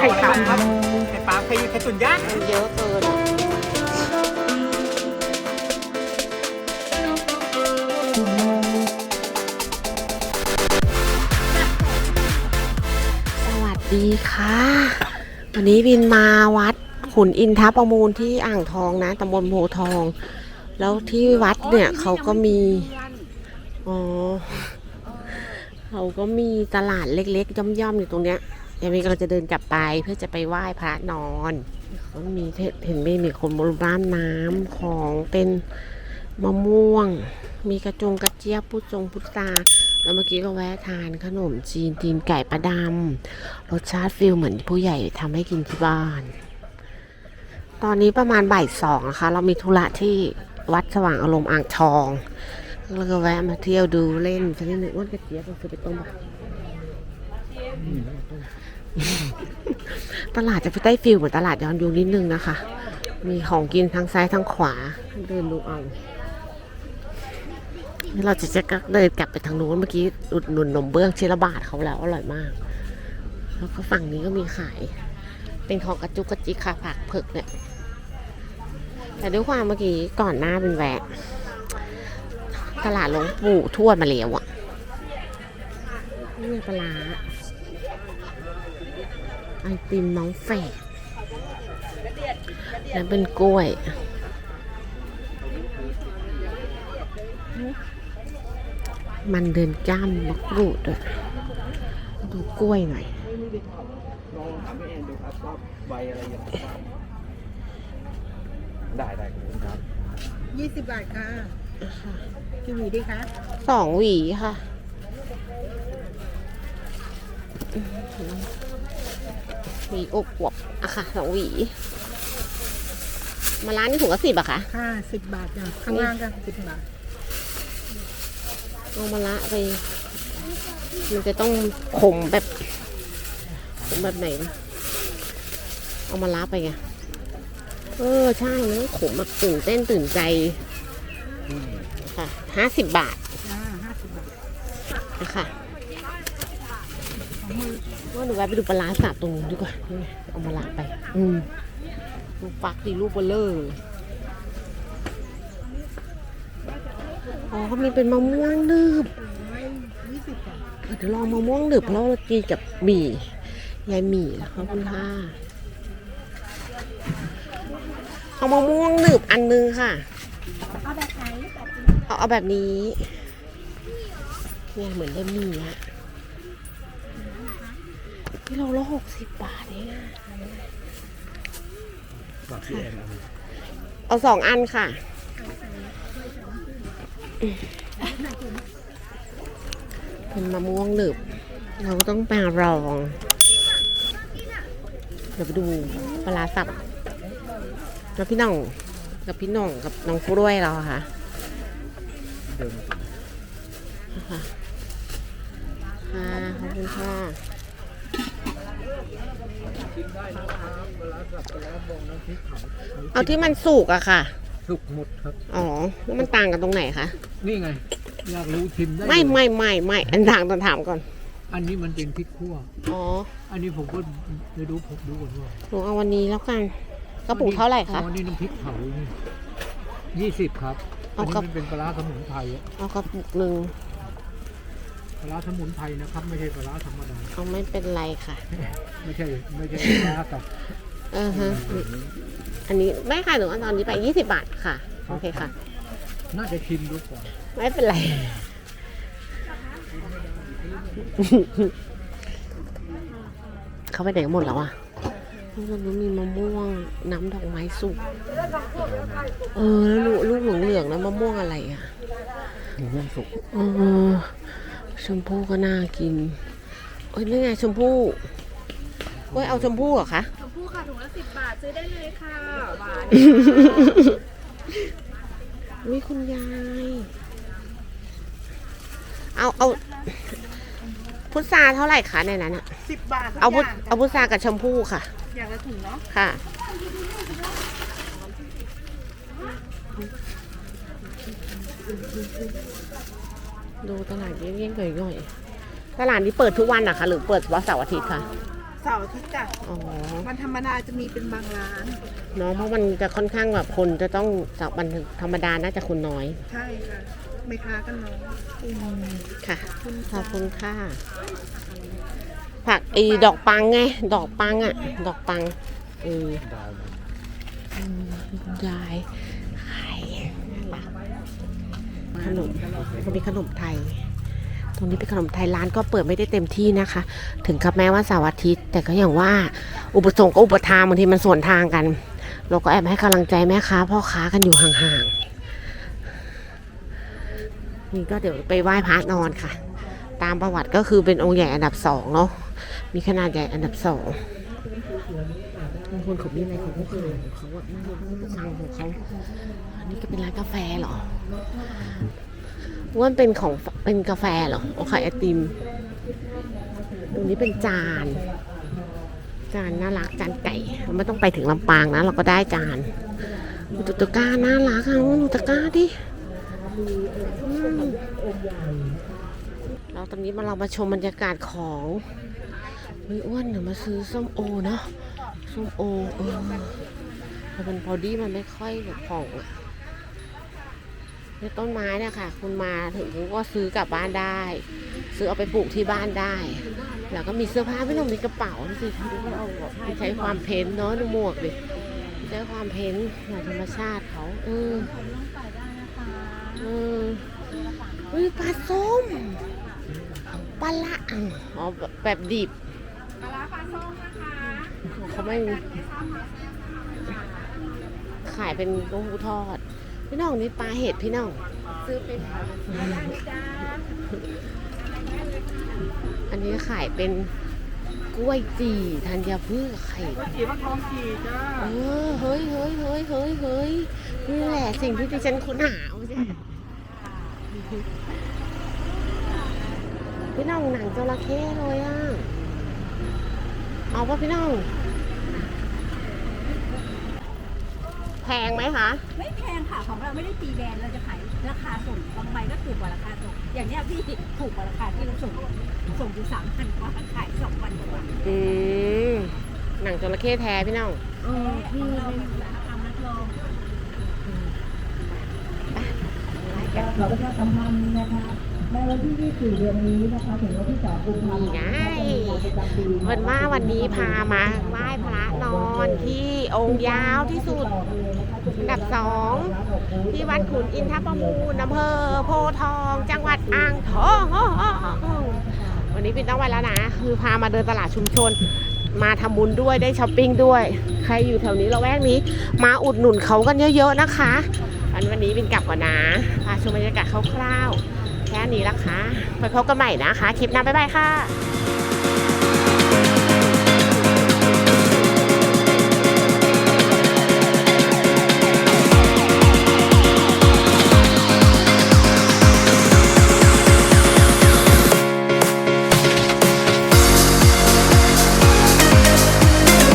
สุดยากมันเยอะเกินอะสวัสดีค่ะ วันนี้วินมาวัดขุนอินทประมูลที่อ่างทองนะตำบลโพธิ์ทอง แล้วที่วัดเนี่ยเขาก็มีอ๋อเขาก็มีตลาดเล็กๆย่อมๆอยู่ตรงเนี้ย ยังมีกำลังจะเดินกลับไปเพื่อจะไปไหว้พระนอนเขามีเห็นเหมีมีคนบนร้านน้ำของเป็นมะม่วง มีกระจงกระเจี๊ยบพุทธงพุทธาแล้วเมื่อกี้ก็แวะทานขนมจีนตีนไก่ประดำรสชาติฟิลเหมือนผู้ใหญ่ทำให้กินที่บ้าน ตอนนี้ประมาณบ่ายสองนะคะ เรามีธุระที่วัดสว่างอารมณ์อ่างทอง แล้วก็แวะมาเที่ยวดูเล่นสักนิดหนึ่งอ้วนกระเจี๊ยบก็คือไปต้มแบบ ตลาดจะไปใต้ฟิลเหมือนตลาดย้อนยุคนิดนึงนะคะ มีของกินทั้งซ้ายทั้งขวา เดินดูเอาเราจะจะเดินกลับไปทางนู้นเมื่อกี้อุดหนุนนมเบื้องชิลบาทเขาแล้วอร่อยมาก แล้วก็ฝั่งนี้ก็มีขาย เป็นของกระจุกกระจิกค่ะผักเผือกเนี่ย แต่ด้วยความเมื่อกี้ก่อนหน้าเป็นแวะ ตลาดหลวงปู่ทวดมาแล้วอะนี่ปลาร้า ไอติมน้องแฝดแล้วเป็นกล้วย มันเดินจ้ำมะกรูดด้วยดูกล้วยหน่อยลองถามพี่แอนดูครับว่าใบอะไรอย่างไรได้ได้ขอบคุณครับยี่สิบบาทค่ะกี่หวีดีคะสองหวีค่ะ หวีอบอวบอะค่ะสองหวี มาร้านนี้ถุงละสิบอะค่ะค่ะสิบบาทจ้ะข้างล่างก็สิบบาทเอามาละไป มันจะต้องขมแบบขมแบบไหนนะเอามาละไปไงเออใช่นะขมแบบตื่นเต้นตื่นใจค่ะห้าสิบบาทจ้าห้าสิบบาทนะคะ ว่าหนูแวะไปดูปลาร้าสับตรงนู้นดีกว่าเอามาละไป อืมดูฟักดีลูกเบลเลอร์อ๋อเขามีเป็นมะม่วงนึบเดี๋ยวลองมะม่วงนึบเพราะเรากินกับหมี่ยายหมี่ขอบคุณค่ะเอามะม่วงนึบอันนึงค่ะ เอาแบบไหนเอาเอาแบบนี้เนี่ยเหมือนได้หมี่อะ ที่เราละหกสิบบาทเองอะบอกพี่แอนเอาเอาสองอันค่ะ เป็นมะม่วงหนึบ เราก็ต้องไปลอง เดี๋ยวไปดูปลาร้าสับแล้วพี่น้อง กับพี่น้องกับน้องกล้วยเราอะค่ะเดิน ค่ะค่ะขอบคุณค่ะ เอาที่มันสุกอะค่ะ สุกหมดครับ อ๋อ แล้วมันต่างกันตรงไหนคะ นี่ไง อยากรู้ชิมได้ไม่เลยไม่ไม่ไม่อันต่างต้องถามก่อน อันนี้มันเป็นพริกขั่ว อ๋อ อันนี้ผมก็ไม่รู้ผมดูก่อนว่าหนูเอาวันนี้แล้วกัน กระปุกเท่าไหร่คะอ๋อนี่น้ำพริกเผานี่ยี่สิบครับ อัเอานนี้ครับมันเป็นปลาร้าสมุนไพรอะเอากระปุกหนึ่ง ปลาร้าสมุนไพรนะครับ ไม่ใช่ปลาร้าธรรมดาเอาไม่เป็นไรค่ะ ไม่ใช่ไม่ใช่ปลาร้ากับเออฮะ อันนี้ไม่ค่ะหนูเอาตอนนี้ไปยี่สิบบาทค่ะ โอเคค่ะ น่าจะชิมดูก่อนไม่เป็นไร เขาไปไหนกันหมดแล้วอะมันรู้มีมะม่วงน้ำดอกไม้สุก เออแล้วลูกลูกเหลืองๆนะมะม่วงอะไรอะหมูม่วงสุกเออ ชมพู่ก็น่ากินเอ้ยนี่ไงชมพู่เอ้ยเอาชมพู่เหรอคะชมพู่ค่ะถุงละสิบบาทซื้อได้เลยค่ะหวานมีคุณยาย เอาเอาพุทราเท่าไหร่คะในนั้นอะสิบบาทเอาพุทเอาพุทรากับชมพู่ค่ะ อย่างละถุงเนาะ ค่ะ ดูตลาดเยี่ยงๆหน่อยๆตลาดนี้เปิดทุกวันนะคะหรือเปิดเฉพาะเสาร์อาทิตย์คะเสเสาร์อาทิตย์จ้ะอ๋อวันธรรมดาจะมีเป็นบางร้านเนาะเพราะมันจะค่อนข้างแบบคนจะต้องจากวันธรรมดาน่าจะคนน้อย ใช่ค่ะไม่ค้ากันน้อยค่ะคุณขอบคุณค่ะ ผักไอ้ดอกปังไง ดอกปังอะ ดอกปังเอออืมคุณยายขาย ขนมตรงนี้ขนมไทย ตรงนี้เป็นขนมไทยร้านก็เปิดไม่ได้เต็มที่นะคะ ถึงกับแม้ว่าเสาร์อาทิตย์ แต่ก็อย่างว่าอุปสงค์ก็อุปทานบางทีมันสวนทางกัน เราก็แอบให้กำลังใจแม่ค้าพ่อค้ากันอยู่ห่างๆนี่ก็เดี๋ยวไปไหว้พระนอนค่ะ ตามประวัติก็คือเป็นองค์ใหญ่อันดับสองเนาะมีขนาดใหญ่อันดับสองบางคนเขามีอะไรของเขาขายของเขาอะไม่รู้เขาสั่งของเขาอั นนี้ก็เป็นร้านกาแฟเหรอว่านเป็นของเป็นกาแฟเหรอโอขายไอติม ตรงนี้เป็นจาน จานน่ารักจานไก่เราไม่ต้องไปถึงลำปางนะ เราก็ได้จานอุตุตะก้าน่ารักอะอุตุตะก้าดิเราตอนนี้มาเรามาชมบรรยากาศของเฮ้ยอ้วนเดี๋ยวมาซื้อส้มโอเนาะส้มโอเออแต่มันพอดีมันไม่ค่อยแบบผ่องอะ ในต้นไม้เนี่ยค่ะ คุณมาถึงก็ซื้อกลับบ้านได้ ซื้อเอาไปปลูกที่บ้านได้ แล้วก็มีเสื้อผ้าไม่ต้องมีกระเป๋าดูสิดูเขาเอาใช้ความเพ้นท์เนาะดูหมวกดิใช้ความเพ้นท์อย่างธรรมชาติเขาเออเออเฮ้ยปลาส้มปลาละอ๋อแบบดิบปลาปลาส้มนะคะเขาไม่ขายเป็นเต้มหูทอด พี่น้องนี่ปลาเห็ดพี่น้อง ซื้อเป็นได้จ้าอันนี้ขายเป็นกล้วยจี่ธัญพืชไข่จีฟักทองจีจ้าเออเฮ้ยเฮ้ยเฮ้ยเฮ้ยเฮ้ยนี่แหละสิ่งที่ดิฉันค้นหาไม่ใช่พี่น้องหนังจระเข้เลยอะ เอาป่ะพี่น้อง แพงไหมคะ ไม่แพงค่ะของเราไม่ได้ตีแบรนด์เราจะขายราคาส่งบางใบก็ถูกกว่าราคาส่งอย่างเนี้ยพี่ถูกกว่าราคาที่เราส่งส่งอยู่สามพันกว่าขายสองพันกว่าอืมหนังจระเข้แท้พี่น้องเออพี่ทำนักลองเราประชาสัมพันธ์นะคะ ในวันที่ 24 เดือนนี้นะคะถึงวันที่ 2 กุมภาพันธ์ไงเพิ่นว่าวันนี้พามาไหว้พระนอนที่องค์ยาวที่สุดอันดับสองที่วัดขุนอินทประมูลอำเภอโพทอง จังหวัดอ่างทองวันนี้เป็นต้องวันแล้วนะ คือพามาเดินตลาดชุมชน มาทำบุญด้วยได้ช้อปปิ้งด้วย ใครอยู่แถวนี้เราแวกนี้ มาอุดหนุนเขากันเยอะๆนะคะ อันวันนี้เป็นกลับก่อนนะพาชมบรรยากาศคร่าวๆ นี้ละคะไปพบกันใหม่นะคะ คลิปหน้าบ๊ายบายค่ะ